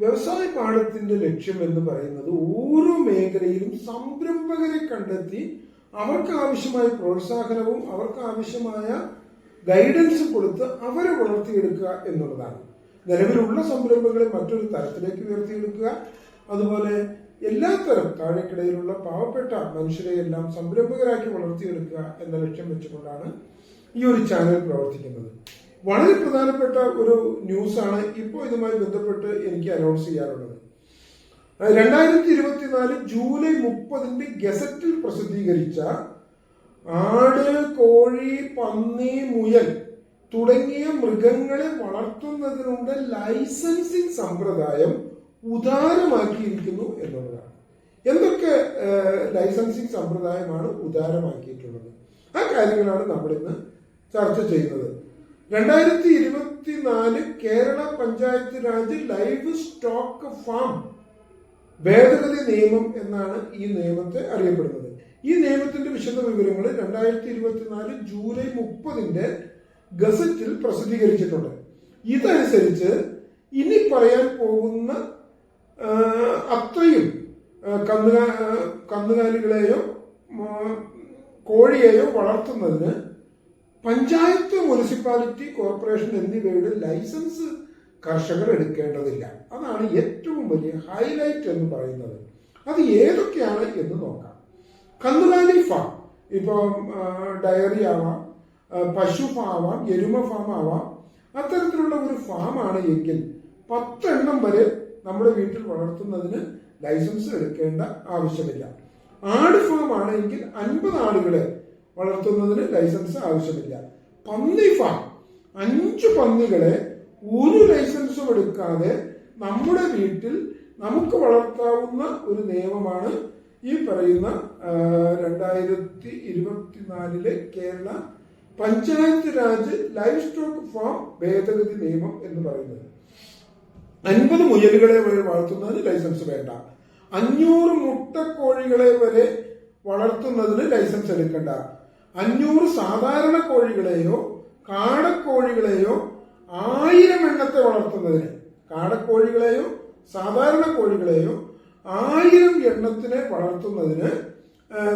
വ്യവസായ പാഠത്തിന്റെ ലക്ഷ്യം എന്ന് പറയുന്നത് ഓരോ മേഖലയിലും സംരംഭകരെ കണ്ടെത്തി അവർക്ക് ആവശ്യമായ പ്രോത്സാഹനവും അവർക്ക് ആവശ്യമായ ഗൈഡൻസ് കൊടുത്ത് അവരെ വളർത്തിയെടുക്കുക എന്നുള്ളതാണ്. നിലവിലുള്ള സംരംഭങ്ങളെ മറ്റൊരു തരത്തിലേക്ക് ഉയർത്തിയെടുക്കുക. അതുപോലെ എല്ലാത്തരം താഴെക്കിടയിലുള്ള പാവപ്പെട്ട മനുഷ്യരെ എല്ലാം സംരംഭകരാക്കി വളർത്തിയെടുക്കുക എന്ന ലക്ഷ്യം വെച്ചുകൊണ്ടാണ് ഈ ഒരു ചാനൽ പ്രവർത്തിക്കുന്നത്. വളരെ പ്രധാനപ്പെട്ട ഒരു ന്യൂസാണ് ഇപ്പോൾ ഇതുമായി ബന്ധപ്പെട്ട് എനിക്ക് അനൗൺസ് ചെയ്യാനുള്ളത്. രണ്ടായിരത്തി ഇരുപത്തിനാല് ജൂലൈ മുപ്പതിന്റെ ഗസറ്റിൽ പ്രസിദ്ധീകരിച്ച ആട് കോഴി പന്നി മുയൽ തുടങ്ങിയ മൃഗങ്ങളെ വളർത്തുന്നതിനുള്ള ലൈസൻസിംഗ് സമ്പ്രദായം ഉദാരമാക്കിയിരിക്കുന്നു എന്നുള്ളതാണ്. എന്തൊക്കെ ലൈസൻസിംഗ് സമ്പ്രദായമാണ് ഉദാരമാക്കിയിട്ടുള്ളത്? ആ കാര്യങ്ങളാണ് നമ്മൾ ഇന്ന് ചർച്ച ചെയ്യുന്നത്. രണ്ടായിരത്തി ഇരുപത്തിനാല് Kerala panchayat raj live stock farm ഭേദഗതി നിയമം എന്നാണ് ഈ നിയമത്തെ അറിയപ്പെടുന്നത്. ഈ നിയമത്തിന്റെ വിശദ വിവരങ്ങൾ രണ്ടായിരത്തി ഇരുപത്തിനാല് ജൂലൈ മുപ്പതിന്റെ ഗസറ്റിൽ പ്രസിദ്ധീകരിച്ചിട്ടുണ്ട്. ഇതനുസരിച്ച് ഇനി പറയാൻ പോകുന്ന അത്രയും കന്നുകാ കന്നുകാലികളെയോ കോഴിയെയോ വളർത്തുന്നതിന് പഞ്ചായത്ത് മുനിസിപ്പാലിറ്റി കോർപ്പറേഷൻ എന്നിവയുടെ ലൈസൻസ് കർഷകർ എടുക്കേണ്ടതില്ല. അതാണ് ഏറ്റവും വലിയ ഹൈലൈറ്റ് എന്ന് പറയുന്നത്. അത് ഏതൊക്കെയാണ് എന്ന് നോക്കാം. കന്നുകാലി ഫാം. ഇപ്പോൾ ഡയറി ആവാം പശു ഫാം ആവാം എരുമ ഫാം ആവാം അത്തരത്തിലുള്ള ഒരു ഫാമാണ് എങ്കിൽ പത്തെണ്ണം വരെ നമ്മുടെ വീട്ടിൽ വളർത്തുന്നതിന് ലൈസൻസ് എടുക്കേണ്ട ആവശ്യമില്ല. ആട് ഫാം ആണെങ്കിൽ അൻപത് ആടുകളെ വളർത്തുന്നതിന് ലൈസൻസ് ആവശ്യമില്ല. പന്നി ഫാം അഞ്ച് പന്നികളെ ഒരു ലൈസൻസും എടുക്കാതെ നമ്മുടെ വീട്ടിൽ നമുക്ക് വളർത്താവുന്ന ഒരു നിയമമാണ് ഈ പറയുന്ന രണ്ടായിരത്തി ഇരുപത്തിനാലിലെ Kerala panchayat raj life stock farm ഭേദഗതി നിയമം എന്ന് പറയുന്നത്. അൻപത് മുയലുകളെ വരെ വളർത്തുന്നതിന് ലൈസൻസ് വേണ്ട. അഞ്ഞൂറ് മുട്ടക്കോഴികളെ വരെ വളർത്തുന്നതിന് ലൈസൻസ് എടുക്കണ്ട. അഞ്ഞൂറ് സാധാരണ കോഴികളെയോ കാടക്കോഴികളെയോ ആയിരം എണ്ണത്തെ വളർത്തുന്നതിന്. കാടക്കോഴികളെയോ സാധാരണ കോഴികളെയോ ആയിരം എണ്ണത്തിനെ വളർത്തുന്നതിന്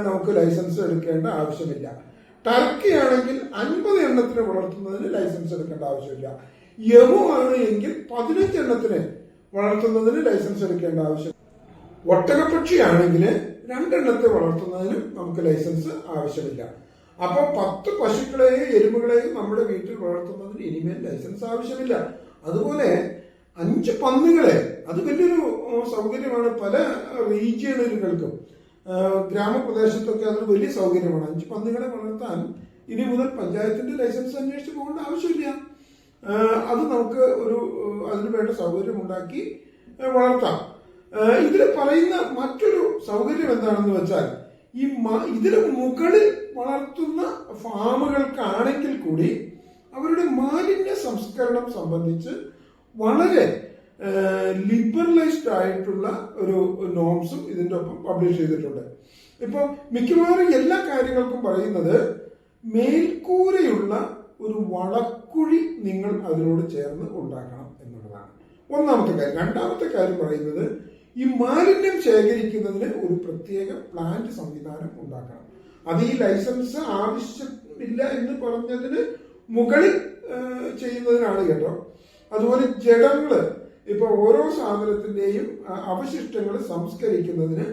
നമുക്ക് ലൈസൻസ് എടുക്കേണ്ട ആവശ്യമില്ല. ടർക്കി ആണെങ്കിൽ അൻപത് എണ്ണത്തിന് വളർത്തുന്നതിന് ലൈസൻസ് എടുക്കേണ്ട ആവശ്യമില്ല. യമു ആണ് എങ്കിൽ പതിനഞ്ച് എണ്ണത്തിന് വളർത്തുന്നതിന് ലൈസൻസ് എടുക്കേണ്ട ആവശ്യം. ഒട്ടകപ്പക്ഷിയാണെങ്കിൽ രണ്ടെണ്ണത്തെ വളർത്തുന്നതിനും നമുക്ക് ലൈസൻസ് ആവശ്യമില്ല. അപ്പൊ പത്ത് പശുക്കളെയും എരുമകളെയും നമ്മുടെ വീട്ടിൽ വളർത്തുന്നതിന് ഇനിമേൽ ലൈസൻസ് ആവശ്യമില്ല. അതുപോലെ അഞ്ച് പന്നികളെ അത് വലിയൊരു സൗകര്യമാണ്. പല റീജിയണലുകൾക്കും ഗ്രാമപ്രദേശത്തൊക്കെ അതൊരു വലിയ സൗകര്യമാണ്. അഞ്ച് പന്നികളെ വളർത്താൻ ഇനി മുതൽ പഞ്ചായത്തിന്റെ ലൈസൻസ് അന്വേഷിച്ച് പോകേണ്ട ആവശ്യമില്ല. അത് നമുക്ക് ഒരു അതിനു വേണ്ട സൗകര്യം ഉണ്ടാക്കി വളർത്താം. ഇതിൽ പറയുന്ന മറ്റൊരു സൗകര്യം എന്താണെന്ന് വെച്ചാൽ ഈ ഇതിന് മുകളിൽ വളർത്തുന്ന ഫാമുകൾക്കാണെങ്കിൽ കൂടി അവരുടെ മാലിന്യ സംസ്കരണം സംബന്ധിച്ച് വളരെ ലിബറലൈസ്ഡ് ആയിട്ടുള്ള ഒരു നോംസും ഇതിന്റെ ഒപ്പം പബ്ലിഷ് ചെയ്തിട്ടുണ്ട്. ഇപ്പൊ മിക്കവാറും എല്ലാ കാര്യങ്ങൾക്കും പറയുന്നത് മേൽക്കൂരയുള്ള ഒരു വളക്കുഴി നിങ്ങൾ അതിനോട് ചേർന്ന് ഉണ്ടാക്കണം എന്നുള്ളതാണ്. ഒന്നാമത്തെ കാര്യം. രണ്ടാമത്തെ കാര്യം പറയുന്നത് ഈ മാലിന്യം ശേഖരിക്കുന്നതിന് ഒരു പ്രത്യേക പ്ലാന്റ് സംവിധാനം ഉണ്ടാക്കണം. അത് ഈ ലൈസൻസ് ആവശ്യമില്ല എന്ന് പറഞ്ഞതിന് മുകളിൽ ചെയ്യുന്നതിനാണ് കേട്ടോ. അതുപോലെ ജഡങ്ങൾ ഇപ്പൊ ഓരോ സാധനത്തിന്റെയും അവശിഷ്ടങ്ങൾ സംസ്കരിക്കുന്നതിന്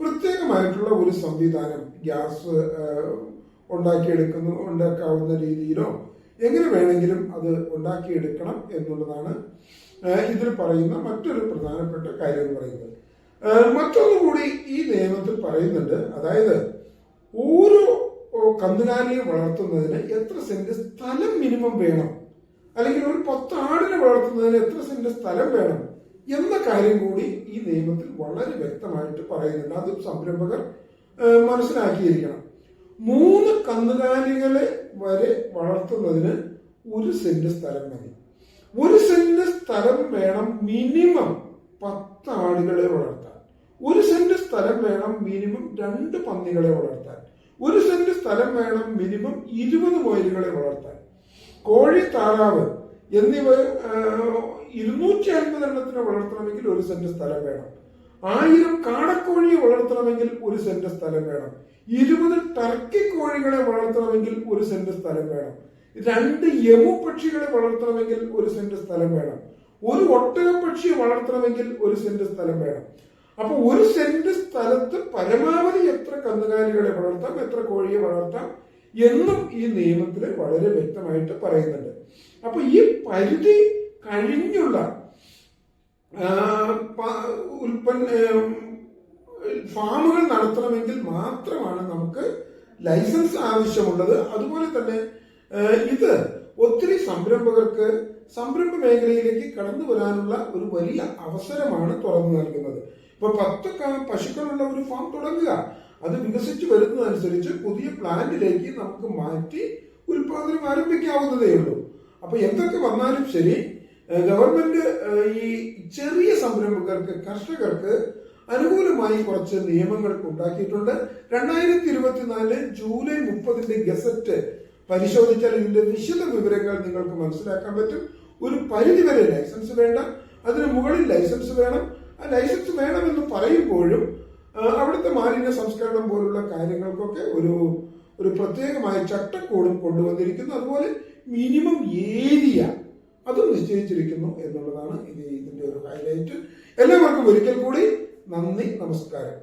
പ്രത്യേകമായിട്ടുള്ള ഒരു സംവിധാനം ഗ്യാസ് ഉണ്ടാക്കിയെടുക്കുന്നു ഉണ്ടാക്കാവുന്ന രീതിയിലോ എങ്ങനെ വേണമെങ്കിലും അത് ഉണ്ടാക്കിയെടുക്കണം എന്നുള്ളതാണ് ഇതിൽ പറയുന്ന മറ്റൊരു പ്രധാനപ്പെട്ട കാര്യം എന്ന് പറയുന്നത്. മറ്റൊന്നുകൂടി ഈ നിയമത്തിൽ പറയുന്നുണ്ട്. അതായത് ഓ, കന്നുകാലിയെ വളർത്തുന്നതിന് എത്ര സെന്റ് സ്ഥലം മിനിമം വേണം? അല്ലെങ്കിൽ ഒരു പത്ത് വളർത്തുന്നതിന് എത്ര സെന്റ് സ്ഥലം വേണം? എന്ന കാര്യം കൂടി ഈ നിയമത്തിൽ വളരെ വ്യക്തമായിട്ട് പറയുന്നുണ്ട്. അതും സംരംഭകർ മനസ്സിലാക്കിയിരിക്കണം. മൂന്ന് കന്നുകാലികളെ വരെ വളർത്തുന്നതിന് ഒരു സെന്റ് സ്ഥലം മതി. ഒരു സെന്റ് സ്ഥലം വേണം മിനിമം പത്ത് ആടുകളെ വളർത്താൻ. ഒരു സെന്റ് സ്ഥലം വേണം മിനിമം രണ്ട് പന്നികളെ വളർത്താൻ. ഒരു സെന്റ് സ്ഥലം വേണം മിനിമം ഇരുപത് മൊയിലുകളെ വളർത്താൻ. കോഴി താറാവ് എന്നിവ ഇരുന്നൂറ്റി അൻപത് എണ്ണത്തിനെ വളർത്തണമെങ്കിൽ ഒരു സെന്റ് സ്ഥലം വേണം. ആയിരം കാടക്കോഴിയെ വളർത്തണമെങ്കിൽ ഒരു സെന്റ് സ്ഥലം വേണം. ഇരുപത് ടർക്കി കോഴികളെ വളർത്തണമെങ്കിൽ ഒരു സെന്റ് സ്ഥലം വേണം. രണ്ട് യമു പക്ഷികളെ വളർത്തണമെങ്കിൽ ഒരു സെന്റ് സ്ഥലം വേണം. ഒരു ഒട്ടക പക്ഷിയെ വളർത്തണമെങ്കിൽ ഒരു സെന്റ് സ്ഥലം വേണം. അപ്പൊ ഒരു സെന്റ് സ്ഥലത്ത് പരമാവധി എത്ര കന്നുകാലികളെ വളർത്താം എത്ര കോഴിയെ വളർത്താം എന്നും ഈ നിയമത്തിൽ വളരെ വ്യക്തമായിട്ട് പറയുന്നുണ്ട്. അപ്പൊ ഈ പരിധി കഴിഞ്ഞുള്ള ഉൽപ്പന്ന ഫാമുകൾ നടത്തണമെങ്കിൽ മാത്രമാണ് നമുക്ക് ലൈസൻസ് ആവശ്യമുള്ളത്. അതുപോലെ തന്നെ ഇത് ഒത്തിരി സംരംഭകർക്ക് സംരംഭ മേഖലയിലേക്ക് കടന്നു വരാനുള്ള ഒരു വലിയ അവസരമാണ് തുറന്നു നൽകുന്നത്. ഇപ്പൊ പത്ത് പശുക്കളുള്ള ഒരു ഫാം തുടങ്ങുക. അത് വികസിച്ചു വരുന്നതനുസരിച്ച് പുതിയ പ്ലാന്റിലേക്ക് നമുക്ക് മാറ്റി ഉൽപാദനം ആരംഭിക്കാവുന്നതേ ഉള്ളൂ. അപ്പൊ എന്തൊക്കെ വന്നാലും ശരി ഗവൺമെന്റ് ഈ ചെറിയ സംരംഭകർക്ക് കർഷകർക്ക് അനുകൂലമായി കുറച്ച് നിയമങ്ങൾ ഉണ്ടാക്കിയിട്ടുണ്ട്. രണ്ടായിരത്തി ഇരുപത്തിനാല് ജൂലൈ മുപ്പതിന്റെ ഗസറ്റ് പരിശോധിച്ചാൽ ഇതിന്റെ വിശദ വിവരങ്ങൾ നിങ്ങൾക്ക് മനസ്സിലാക്കാൻ പറ്റും. ഒരു പരിധിവരെ ലൈസൻസ് വേണ്ട അതിന് മുകളിൽ ലൈസൻസ് വേണം ലൈസൻസ് വേണമെന്ന് പറയുമ്പോഴും അവിടുത്തെ മാലിന്യ സംസ്കരണം പോലുള്ള കാര്യങ്ങൾക്കൊക്കെ ഒരു ഒരു പ്രത്യേകമായ ചട്ടക്കൂടും കൊണ്ടുവന്നിരിക്കുന്നു. അതുപോലെ മിനിമം ഏരിയ അതും നിശ്ചയിച്ചിരിക്കുന്നു എന്നുള്ളതാണ് ഇത് ഇതിന്റെ ഒരു ഹൈലൈറ്റ് എല്ലാവർക്കും ഒരിക്കൽ കൂടി നന്ദി നമസ്കാരം.